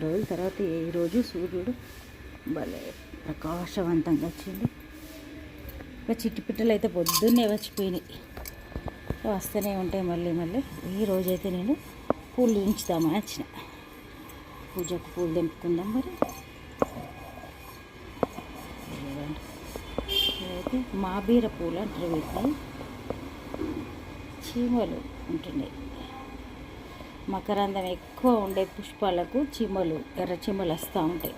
రెండు రోజుల తర్వాత ఈరోజు సూర్యుడు భలే ప్రకాశవంతంగా వచ్చింది ఇంకా చిట్టి పిట్టలు అయితే పొద్దున్నే వచ్చిపోయినాయి. వస్తూనే ఉంటాయి మళ్ళీ మళ్ళీ. ఈ రోజైతే నేను పూలు ఉంచుదామని వచ్చిన. పూజకు పూలు తెంపుకుందాం మరి. అయితే మాబీర పూలు అంటారు వీటిని. చీమలు ఉంటున్నాయి. మకరందం ఎక్కువ ఉండే పుష్పాలకు చిమలు ఎర్ర చిమలు వస్తూ ఉంటాయి.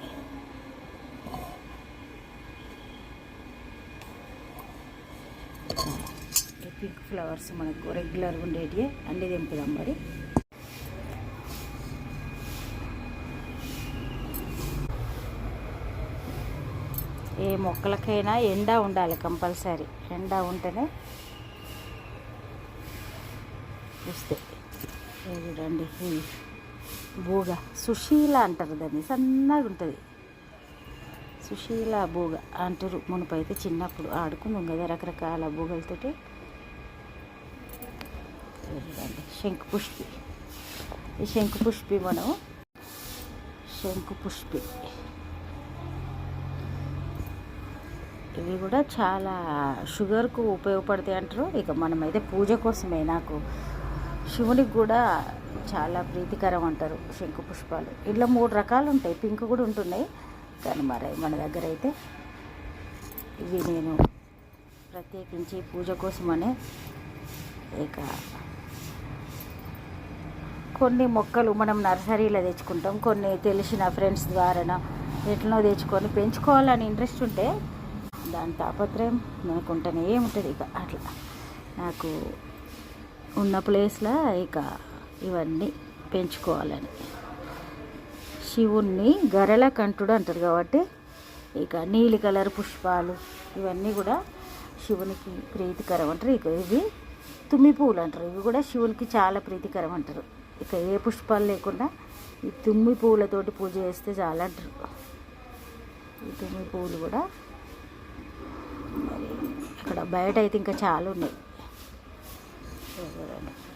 పింక్ ఫ్లవర్స్ మనకు రెగ్యులర్గా ఉండేటివి అన్నీ తెంపుదాం మరి. ఏ మొక్కలకైనా ఎండ ఉండాలి కంపల్సరీ. ఎండ ఉంటేనే వస్తాయి చూడండి ఈ బూగ. సుశీల అంటారు దాన్ని సన్నగా ఉంటుంది. సుశీల బూగ అంటారు. మునుపైతే చిన్నప్పుడు ఆడుకున్నాం కదా రకరకాల బూగలతోటి. చూడండి శంకు పుష్పి. ఈ శంకు పుష్పి మనం శంకు పుష్పి. ఇవి కూడా చాలా షుగర్కు ఉపయోగపడతాయి అంటారు. ఇక మనమైతే పూజ కోసమే నాకు శివునికి కూడా చాలా ప్రీతికరం అంటారు శంకు పుష్పాలు. ఇట్లా మూడు రకాలు ఉంటాయి. పింక్ కూడా ఉంటున్నాయి. కానీ మరి మన దగ్గర అయితే ఇవి నేను ప్రత్యేకించి పూజ కోసమనే ఇక కొన్ని మొక్కలు మనం నర్సరీలో తెచ్చుకుంటాం. కొన్ని తెలిసిన ఫ్రెండ్స్ ద్వారా ఎట్లనో తెచ్చుకొని పెంచుకోవాలని ఇంట్రెస్ట్ ఉంటే దాని తాపత్రయం మనకుంటేనే ఉంటేనే ఉంటుంది ఇక అట్లా. నాకు ఉన్న ప్లేస్లో ఇక ఇవన్నీ పెంచుకోవాలని. శివుణ్ణి గరెల కంఠుడు అంటారు కాబట్టి ఇక నీలి కలర్ పుష్పాలు ఇవన్నీ కూడా శివునికి ప్రీతికరం అంటారు. ఇక ఇవి తుమ్మి పువ్వులు అంటారు. ఇవి కూడా శివునికి చాలా ప్రీతికరం అంటారు. ఇక ఏ పుష్పాలు లేకుండా ఈ తుమ్మి పువ్వులతోటి పూజ చేస్తే చాలా అంటారు. ఈ తుమ్మి పువ్వులు కూడా మరి అక్కడ బయట అయితే ఇంకా చాలా ఉన్నాయి.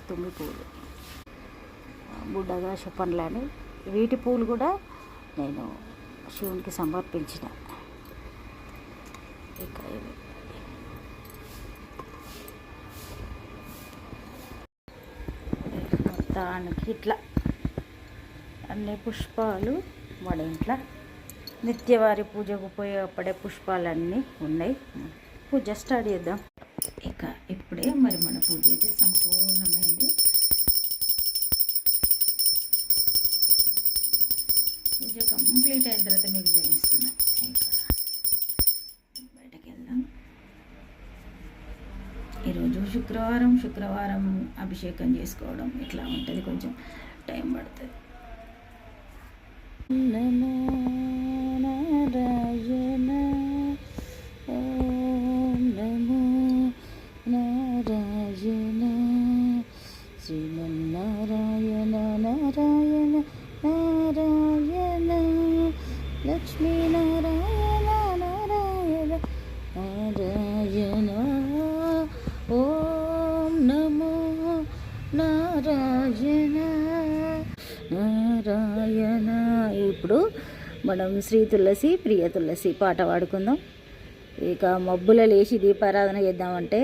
తుమ్మి పూలు. బుడ్డగా పండ్లు వీటి పూలు కూడా నేను శివునికి సమర్పించిన. ఇక ఇవి. మొత్తానికి ఇట్లా అన్ని పుష్పాలు మన ఇంట్లో. నిత్యవారి పూజకు ఉపయోగపడే పుష్పాలన్నీ ఉన్నాయి. పూజ స్టార్ట్ చేద్దాం. ఇక ఇప్పుడే మరి మన పూజ అయితే సంపూర్ణమైంది. పూజ కంప్లీట్ అయిన తర్వాత మీకు చూపిస్తున్నా. ఇంకా బయటకు వెళ్దాం ఈరోజు శుక్రవారం శుక్రవారం అభిషేకం చేసుకోవడం ఇట్లా ఉంటుంది కొంచెం టైం పడుతుంది. నమో నారాయణ శ్రీమన్నారాయణ నారాయణ నారాయణ లక్ష్మీనారాయణ నారాయణ నారాయణ. ఓం నమో నారాయణ నారాయణ. ఇప్పుడు మనం శ్రీ తులసి ప్రియ తులసి పాట పాడుకుందాం. ఇక మబ్బుల లేచి దీపారాధన చేద్దామంటే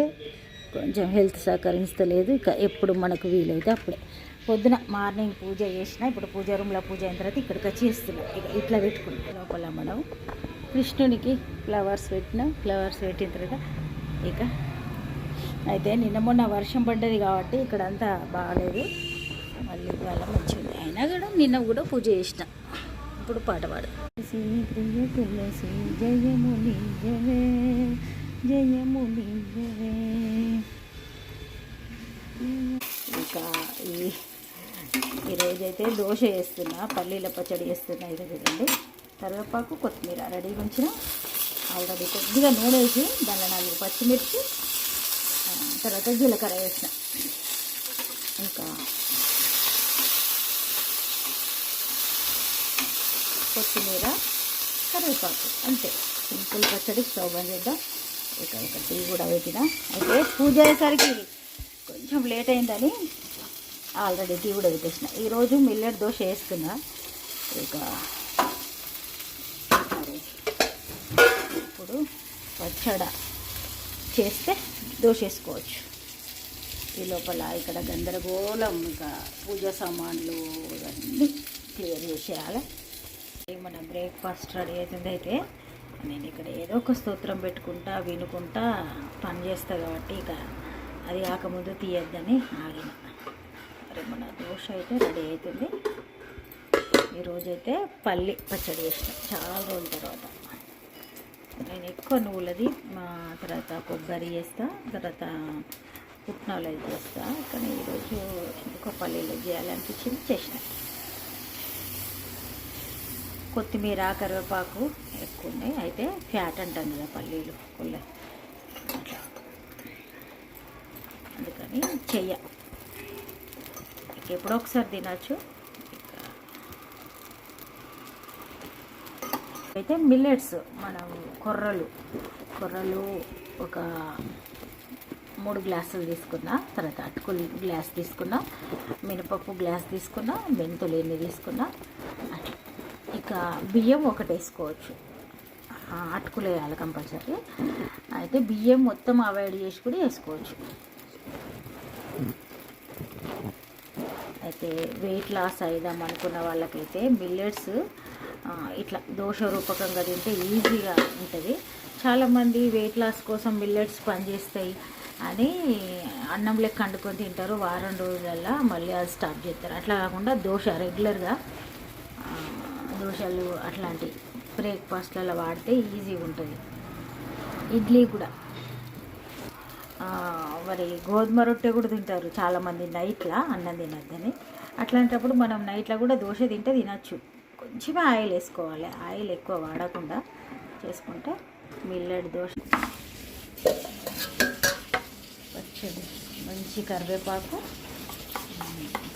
కొంచెం హెల్త్ సహకరించలేదు ఇక ఎప్పుడు మనకు వీలైతే అప్పుడే. పొద్దున మార్నింగ్ పూజ చేసిన ఇప్పుడు పూజ రూమ్లో పూజ అయిన తర్వాత ఇక్కడికి వచ్చి ఇక ఇట్లా పెట్టుకున్నాం లోపల మనం కృష్ణునికి ఫ్లవర్స్ పెట్టినాం ఫ్లవర్స్ పెట్టిన తర్వాత ఇక అయితే నిన్న మొన్న వర్షం పడ్డది కాబట్టి ఇక్కడ అంతా బాగాలేదు మళ్ళీ ఇవాళ మంచిగా అయినా కూడా నిన్న కూడా పూజ చేసిన. ఇప్పుడు పాట పాడు. తులసి ప్రియ తులసి జయము నీజవే జయము ఇంకా ఈ ఈరోజైతే దోశ వేస్తున్నా పల్లీల పచ్చడి వేస్తున్నా ఇది చూడండి. కరివేపాకు కొత్తిమీర రెడీ ఉంచిన. ఆల్రెడీ కొద్దిగా నూనె వేసి దానిలో నాలుగు పచ్చిమిర్చి తర్వాత జీలకర్ర వేసిన. ఇంకా కొత్తిమీర కరివేపాకు అంతే. సింపుల్ పచ్చడి స్టవ్ బంద్ చేద్దాం. ఇక ఒక టీ కూడా పెట్టిన. అయితే పూజ అయ్యేసరికి కొంచెం లేట్ అయిందని ఆల్రెడీ టీ కూడా పెట్టేసిన. ఈరోజు మిల్లెట్ దోశ వేస్తున్నా ఇక ఇప్పుడు పచ్చడ చేస్తే దోశ వేసుకోవచ్చు. ఈ లోపల ఇక్కడ గందరగోళం ఇంకా పూజ సామాన్లు ఇవన్నీ క్లియర్ చేసేయాలి. మన బ్రేక్ఫాస్ట్ రెడీ అవుతుంది అయితే నేను ఇక్కడ ఏదో ఒక స్తోత్రం పెట్టుకుంటా వినుకుంటా పని చేస్తా కాబట్టి ఇక అది కాకముందు తీయద్దని ఆగిన. మరి మన దోశ అయితే రెడీ అవుతుంది ఈరోజైతే పల్లి పచ్చడి చేసిన. చాలా రోజుల తర్వాత. నేను ఎక్కువ నువ్వులది మా తర్వాత కొబ్బరి చేస్తా తర్వాత పుట్నాలు అది చేస్తా. కానీ ఈరోజు ఎందుకో పల్లీలు చేయాలనిపించింది చేసిన. కొత్తిమీర కరివేపాకు ఎక్కువ ఉన్నాయి అయితే ఫ్యాట్ అంటాం కదా పల్లీలు కొల్ల. అందుకని చెయ్య. ఎప్పుడో ఒకసారి తినచ్చు. అయితే మిల్లెట్స్ మనం కొర్రలు. కొర్రలు ఒక మూడు గ్లాసులు తీసుకున్నా తర్వాత అటుకులు గ్లాస్ తీసుకున్నా మినపప్పు గ్లాస్ తీసుకున్నా మెంతులు ఎన్ని తీసుకున్నా ఇక బియ్యం ఒకటి వేసుకోవచ్చు. అటుకులు వేయాలి కంపల్సరీ. అయితే బియ్యం మొత్తం అవాయిడ్ చేసి కూడా వేసుకోవచ్చు. అయితే వెయిట్ లాస్ అయిదాం అనుకున్న వాళ్ళకైతే మిల్లెట్స్ ఇట్లా దోష రూపకంగా తింటే ఈజీగా ఉంటుంది. చాలామంది వెయిట్ లాస్ కోసం మిల్లెట్స్ పనిచేస్తాయి అని అన్నం లెక్క వండుకొని తింటారు. వారం రోజులల్లా మళ్ళీ అది స్టాప్ చేస్తారు. అట్లా కాకుండా దోశ రెగ్యులర్గా దోశలు అట్లాంటివి బ్రేక్ఫాస్ట్లలో వాడితే ఈజీగా ఉంటుంది. ఇడ్లీ కూడా. మరి గోధుమ రొట్టె కూడా తింటారు చాలామంది నైట్లో అన్నం తినద్దని. అట్లాంటప్పుడు మనం నైట్లో కూడా దోశ తింటే తినచ్చు. కొంచెమే ఆయిల్ వేసుకోవాలి. ఆయిల్ ఎక్కువ వాడకుండా చేసుకుంటే మిల్లెట్ దోశ. పచ్చడి మంచి కరివేపాకు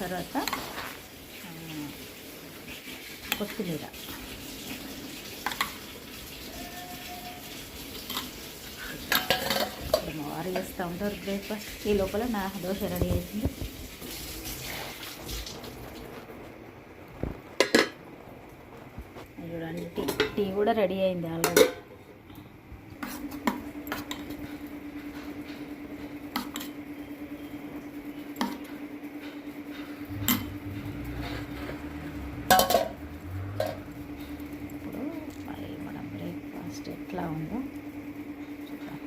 తర్వాత కొత్తిమీర. రెడీ చేస్తూ ఉంటారు బ్రేక్ఫాస్ట్ ఈ లోపల నా దోశ రెడీ అవుతుంది చూడండి టీ టీ కూడా రెడీ అయింది ఆల్రెడీ ఇప్పుడు మరి మన బ్రేక్ఫాస్ట్ ఎట్లా ఉందో చూద్దాం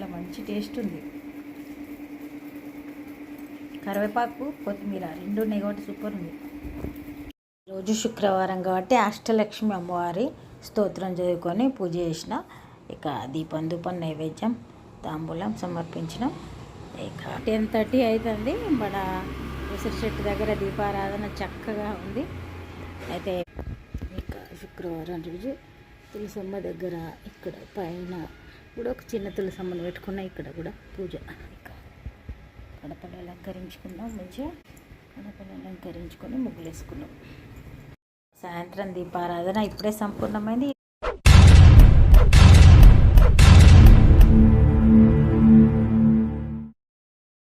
చాలా మంచి టేస్ట్ ఉంది. కరివేపాకు కొత్తిమీర రెండు ఉన్నాయి కాబట్టి సూపర్ ఉంది. రోజు శుక్రవారం కాబట్టి అష్టలక్ష్మి అమ్మవారి స్తోత్రం చదువుకొని పూజ చేసిన ఇక దీపం ధూపం నైవేద్యం తాంబూలం సమర్పించినాం. ఇక టెన్ థర్టీ అవుతుంది మన ఉసిరి చెట్టు దగ్గర దీపారాధన చక్కగా ఉంది. అయితే ఇక శుక్రవారం రోజు తులసమ్మ దగ్గర ఇక్కడ పైన కూడా ఒక చిన్న తులసమ్మను పెట్టుకున్నా ఇక్కడ కూడా పూజ. కడపలు గడపలు అలంకరించుకున్నాం మంచిగా. కడపలు అలంకరించుకొని ముగ్గులేసుకున్నాం. సాయంత్రం దీపారాధన ఇప్పుడే సంపూర్ణమైంది.